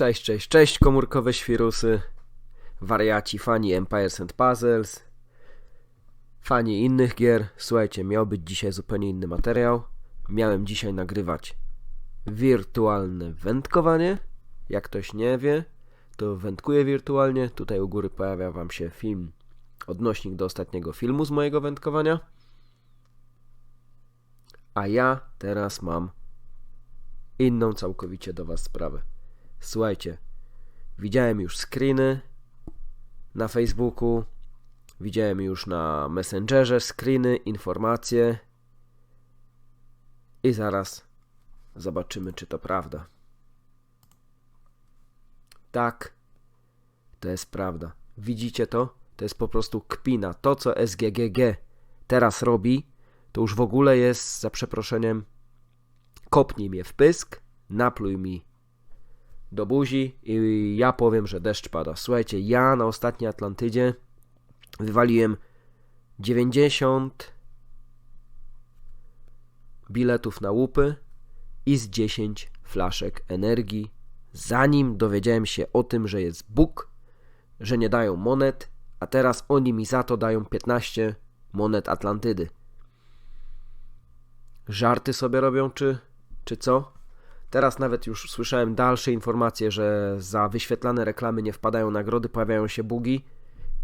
Cześć, cześć, cześć komórkowe świrusy, wariaci, fani Empires and Puzzles, fani innych gier. Słuchajcie, miał być dzisiaj zupełnie inny materiał. Miałem dzisiaj nagrywać wirtualne wędkowanie. Jak ktoś nie wie, to wędkuję wirtualnie. Tutaj u góry pojawia wam się film, odnośnik do ostatniego filmu z mojego wędkowania. A ja teraz mam inną całkowicie do was sprawę. Słuchajcie, widziałem już screeny na Facebooku, widziałem już na Messengerze screeny, informacje i zaraz zobaczymy, czy to prawda. Tak, to jest prawda. Widzicie to? To jest po prostu kpina. To, co SGGG teraz robi, to już w ogóle jest, za przeproszeniem, kopnij mnie w pysk, napluj mi do buzi i ja powiem, że deszcz pada. Słuchajcie, ja na ostatniej Atlantydzie wywaliłem 90 biletów na łupy i z 10 flaszek energii, zanim dowiedziałem się o tym, że jest Bóg, że nie dają monet, a teraz oni mi za to dają 15 monet Atlantydy. Żarty sobie robią, czy, czy co? Teraz nawet już słyszałem dalsze informacje, że za wyświetlane reklamy nie wpadają nagrody, pojawiają się bugi.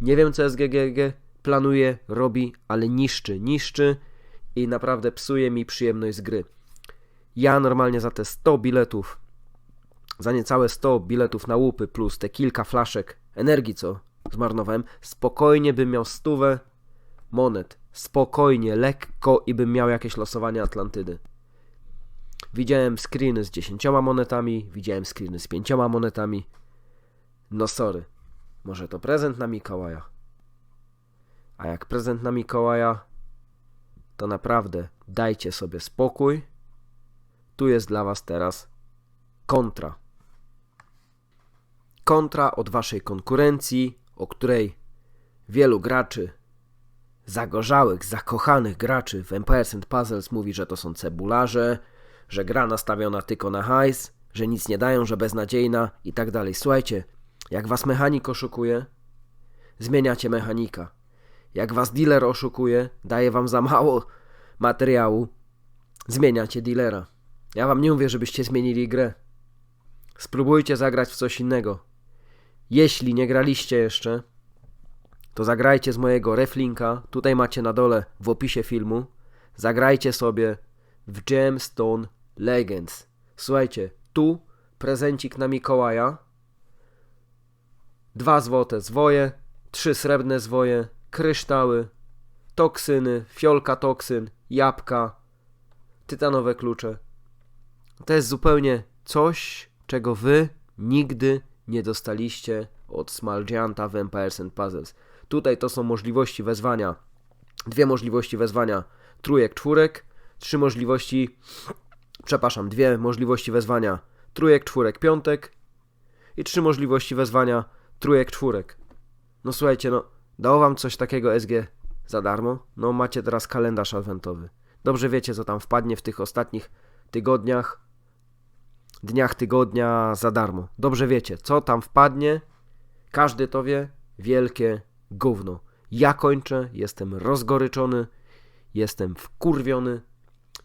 Nie wiem co SGGG planuje, robi, ale niszczy, niszczy i naprawdę psuje mi przyjemność z gry. Ja normalnie za te 100 biletów, za niecałe 100 biletów na łupy plus te kilka flaszek energii, co zmarnowałem, spokojnie bym miał stówę monet. Spokojnie, lekko i bym miał jakieś losowanie Atlantydy. Widziałem screeny z 10 monetami, widziałem screeny z 5 monetami. No sorry, może to prezent na Mikołaja. A jak prezent na Mikołaja, to naprawdę dajcie sobie spokój. Tu jest dla Was teraz kontra. Kontra od Waszej konkurencji, o której wielu graczy, zagorzałych, zakochanych graczy w Empires and Puzzles mówi, że to są cebularze, że gra nastawiona tylko na hajs, że nic nie dają, że beznadziejna i tak dalej. Słuchajcie, jak was mechanik oszukuje, zmieniacie mechanika. Jak was dealer oszukuje, daje wam za mało materiału, zmieniacie dealera. Ja wam nie mówię, żebyście zmienili grę. Spróbujcie zagrać w coś innego. Jeśli nie graliście jeszcze, to zagrajcie z mojego reflinka. Tutaj macie na dole w opisie filmu. Zagrajcie sobie w Gemstone Legends. Słuchajcie, tu prezencik na Mikołaja. Dwa złote zwoje, trzy srebrne zwoje, kryształy, toksyny, fiolka toksyn, jabłka, tytanowe klucze. To jest zupełnie coś, czego wy nigdy nie dostaliście od Small Gianta w Empires and Puzzles. Tutaj to są możliwości wezwania, dwie możliwości wezwania trójek, czwórek, trzy możliwości przepraszam, dwie możliwości wezwania trójek, czwórek, piątek i trzy możliwości wezwania trójek, czwórek. No słuchajcie, no dało wam coś takiego SG za darmo? No macie teraz kalendarz adwentowy. Dobrze wiecie, co tam wpadnie w tych ostatnich tygodniach, dniach tygodnia za darmo. Dobrze wiecie, co tam wpadnie. Każdy to wie. Wielkie gówno. Ja kończę, jestem rozgoryczony, jestem wkurwiony,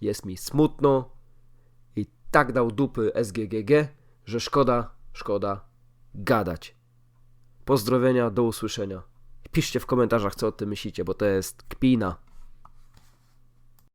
jest mi smutno, tak dał dupy SGGG, że szkoda, szkoda gadać. Pozdrowienia, do usłyszenia. Piszcie w komentarzach, co o tym myślicie, bo to jest kpina.